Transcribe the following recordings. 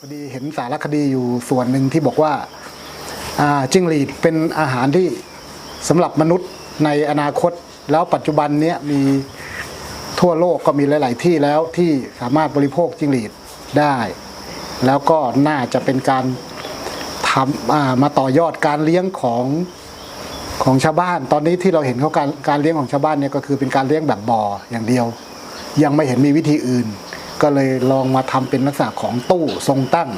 พอดีเห็นสารคดีอยู่ส่วนหนึ่งที่บอกว่าจิ้งหรีดเป็นอาหารที่สำหรับมนุษย์ในอนาคต แล้วปัจจุบันเนี้ยมีทั่วโลกก็มีหลาย ๆ ที่แล้วที่สามารถบริโภคจิ้งหรีดได้ แล้วก็น่าจะเป็นการทำมาต่อยอดการเลี้ยงของของชาวบ้าน ตอนนี้ที่เราเห็นเขาการการเลี้ยงของชาวบ้านเนี่ยก็คือเป็นการเลี้ยงแบบบ่ออย่างเดียว ยังไม่เห็นมีวิธีอื่น ก็เลยลองมาทำเป็นลักษณะของตู้ทรงตั้ง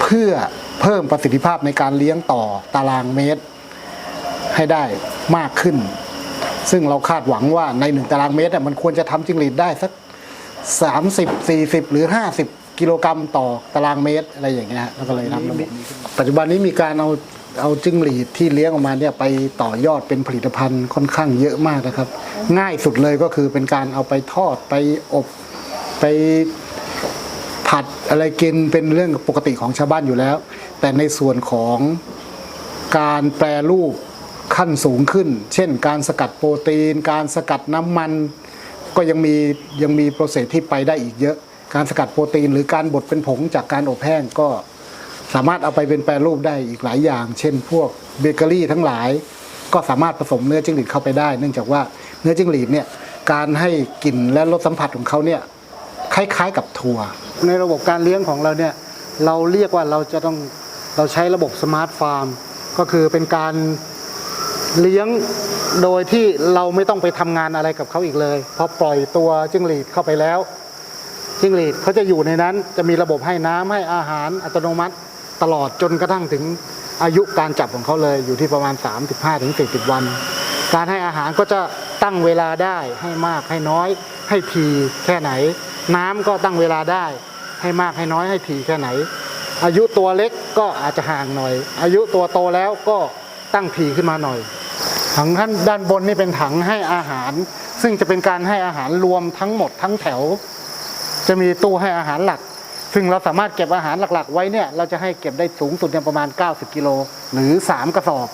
เพื่อเพิ่มประสิทธิภาพในการเลี้ยงต่อตารางเมตร ให้ได้มากขึ้น ซึ่งเราคาดหวังว่าในหนึ่งตารางเมตรมันควรจะทำจิ้งหรีดได้สัก 30 40 หรือ 50 กิโลกรัมต่อตารางเมตรอะไรอย่างเงี้ยแล้วก็เลยทำระบบนี้ปัจจุบันนี้มีการเอาเอาจิ้งหรีดที่เลี้ยงออกมาเนี่ยไปต่อยอดเป็นผลิตภัณฑ์ค่อนข้างเยอะมากนะครับ ง่ายสุดเลยก็คือเป็นการเอาไปทอดไปอบ ไปผัดอะไรกินเป็นเรื่องปกติของชาวบ้านอยู่แล้ว แต่ในส่วนของการแปรรูปขั้นสูงขึ้น เช่น การสกัดโปรตีน การสกัดน้ำมัน ก็ยังมียังมีโปรเซสที่ไปได้อีกเยอะ การสกัดโปรตีน หรือการบดเป็นผงจากการอบแห้งก็สามารถเอาไปเป็นแปรรูปได้อีกหลายอย่าง เช่น พวกเบเกอรี่ทั้งหลาย ก็สามารถผสมเนื้อจิ้งหรีดเข้าไปได้ เนื่องจากว่าเนื้อจิ้งหรีดเนี่ยการให้กลิ่นและรสสัมผัสของเขาเนี่ย คล้ายๆ กับถั่วในระบบการเลี้ยงของเราเนี่ยเราเรียกว่าเราจะต้องเราใช้ระบบสมาร์ทฟาร์มก็คือเป็นการเลี้ยงโดยที่เราไม่ต้องไปทำงานอะไรกับเขาอีกเลยพอปล่อยตัวจิ้งหรีดเข้าไปแล้วจิ้งหรีดเขาจะอยู่ในนั้นจะมีระบบให้น้ำให้อาหารอัตโนมัติตลอดจนกระทั่งถึงอายุการจับของเขาเลยอยู่ที่ประมาณ 35-40ถึง40วัน การให้อาหารก็จะตั้งเวลาได้ให้มากให้น้อย ให้ทีแค่ไหน น้ำก็ตั้งเวลาได้ ให้มากให้น้อยให้ทีแค่ไหน อายุตัวเล็กก็อาจจะห่างหน่อย อายุตัวโตแล้วก็ตั้งทีขึ้นมาหน่อย ถังท่านด้านบนนี่เป็นถังให้อาหาร ซึ่งจะเป็นการให้อาหารรวมทั้งหมดทั้งแถว จะมีตู้ให้อาหารหลัก ซึ่งเราสามารถเก็บอาหารหลักๆ ไว้เนี่ยเราจะให้เก็บได้สูงสุดเนี่ยประมาณ 90กิโลหรือ 3 กระสอบ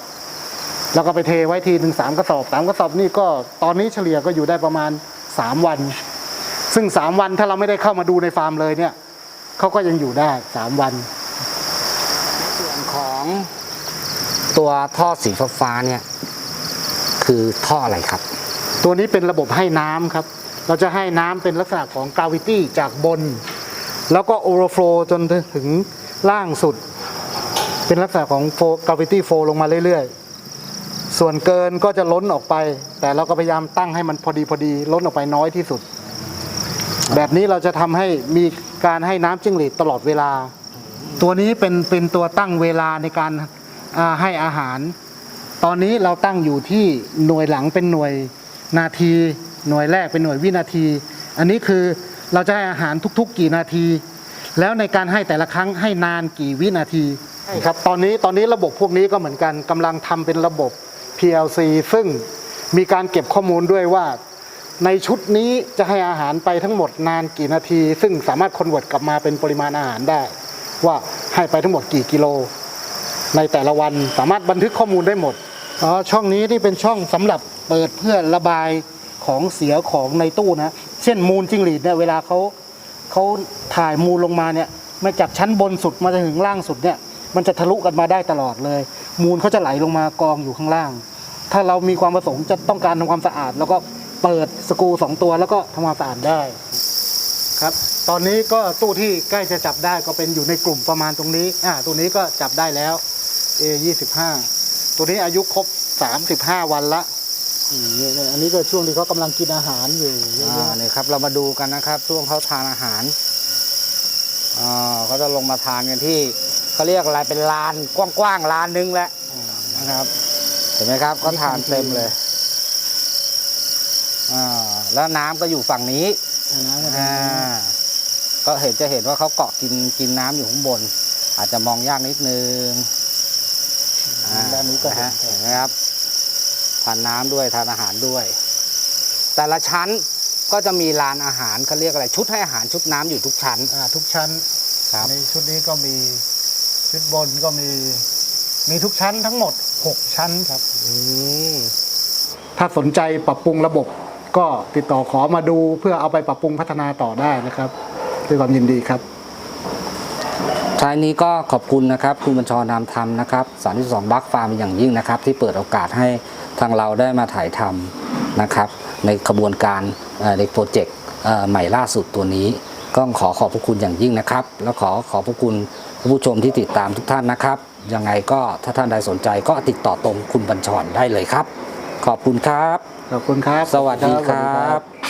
แล้วก็ไปเทไว้ทีหนึ่งสามกระสอบสามกระสอบนี่ก็ตอนนี้เฉลี่ยก็อยู่ได้ประมาณ3วัน ซึ่ง3วันถ้าเราไม่ได้เข้ามาดูในฟาร์มเลยเนี่ยเขาก็ยังอยู่ได้3วัน ส่วนของตัวท่อสีฟ้าๆเนี่ย คือท่ออะไรครับ ตัวนี้เป็นระบบให้น้ำครับ เราจะให้น้ำเป็นลักษณะของ gravity จากบน แล้วก็ overflow จนถึงล่างสุด เป็นลักษณะของ flow- gravity flow ลงมาเรื่อยๆ ส่วนเกินก็จะล้นออกไป แต่เราก็พยายามตั้งให้มันพอดีพอดีล้นออกไปน้อยที่สุด แบบนี้เราจะทำให้มีการให้น้ำจิ้งหรีดตลอดเวลา ตัวนี้เป็นเป็นตัวตั้งเวลาในการอ่าให้อาหาร ตอนนี้เราตั้งอยู่ที่หน่วยหลังเป็นหน่วยนาที หน่วยแรกเป็นหน่วยวินาที อันนี้คือเราจะให้อาหารทุก ๆ กี่นาที แล้วในการให้แต่ละครั้งให้นานกี่วินาทีครับตอนนี้ตอนนี้ระบบพวกนี้ก็เหมือนกันกำลังทำเป็นระบบ PLC ซึ่งมีการเก็บข้อมูลด้วยว่า ในชุดนี้จะให้อาหารไปทั้งหมดนานกี่นาที ซึ่งสามารถคอนเวิร์ตกลับมาเป็นปริมาณอาหารได้ ว่าให้ไปทั้งหมดกี่กิโล ในแต่ละวันสามารถบันทึกข้อมูลได้หมดอ๋อช่องนี้ที่เป็นช่องสำหรับเปิดเพื่อระบายของเสียของในตู้นะ เช่นมูลจิ้งหรีดเนี่ยเวลาเขาเขาถ่ายมูลลงมาเนี่ยมาจากชั้นบนสุดมาจนถึงล่างสุดเนี่ยมันจะทะลุกันมาได้ตลอดเลย มูลเขาจะไหลลงมากองอยู่ข้างล่าง ถ้าเรามีความประสงค์จะต้องการทำความสะอาด แล้วก็ เปิดสกรูสองตัวแล้วก็ทำความสะอาดได้ครับ ตอนนี้ก็ตู้ที่ใกล้จะจับได้ก็เป็นอยู่ในกลุ่มประมาณตรงนี้อ่าตัวนี้ก็จับได้แล้ว A ยี่สิบห้าตัวนี้อายุครบสามสิบห้าวันละอืมเนี่ยเนี่ยอันนี้ก็ช่วงที่เขากำลังกินอาหารอยู่เยอ่าอะนี่ครับเรามาดูกันนะครับ ช่วงเขาทานอาหารอ่าเขาจะลงมาทานกันที่เขาเรียกอะไรเป็นลานกว้างๆลานนึงแหละๆอ่านะครับ เห็นไหมครับเขาทานเต็มเลย อ่าแล้วน้ำก็อยู่ฝั่งนี้อ่าน้ำก็อ่าก็เห็นจะเห็นว่าเขาเกาะกินกินน้ำอยู่ข้างบน อาจจะมองยากนิดนึงอ่าด้านนี้ก็นะเห็ฮะนเห็นไหมครับทานน้ำด้วยทานอาหารด้วย แต่ละชั้นก็จะมีลานอาหารเขาเรียกอะไรชุดให้อาหารชุดน้ำอยู่ทุกชั้น อ่าทุกชั้นครับ ในชุดนี้ก็มีชุดบนก็มีมีทุกชั้นทั้งหมดหกชั้นครับอืมถ้าสนใจปรับปรุงระบบ ก็ติดต่อขอมาดูเพื่อเอาไปปรับปรุงพัฒนาต่อได้นะครับด้วยความยินดีครับท้ายนี้ก็ขอบคุณนะครับ คุณบัญชรนามธรรมนะครับ32บัคฟาร์มอย่างยิ่งนะครับ ที่เปิดโอกาสให้ทางเราได้มาถ่ายทำนะครับ ในขบวนการเอ่อในโปรเจกต์ใหม่ล่าสุดตัวนี้ ก็ขอขอบพระคุณอย่างยิ่งนะครับ แล้วขอขอบพระคุณผู้ชมที่ติดตามทุกท่านนะครับ ยังไงก็ถ้าท่านใดสนใจก็ติดต่อตรงคุณบัญชรได้เลยครับ ขอบคุณครับ ขอบคุณครับ สวัสดีครับ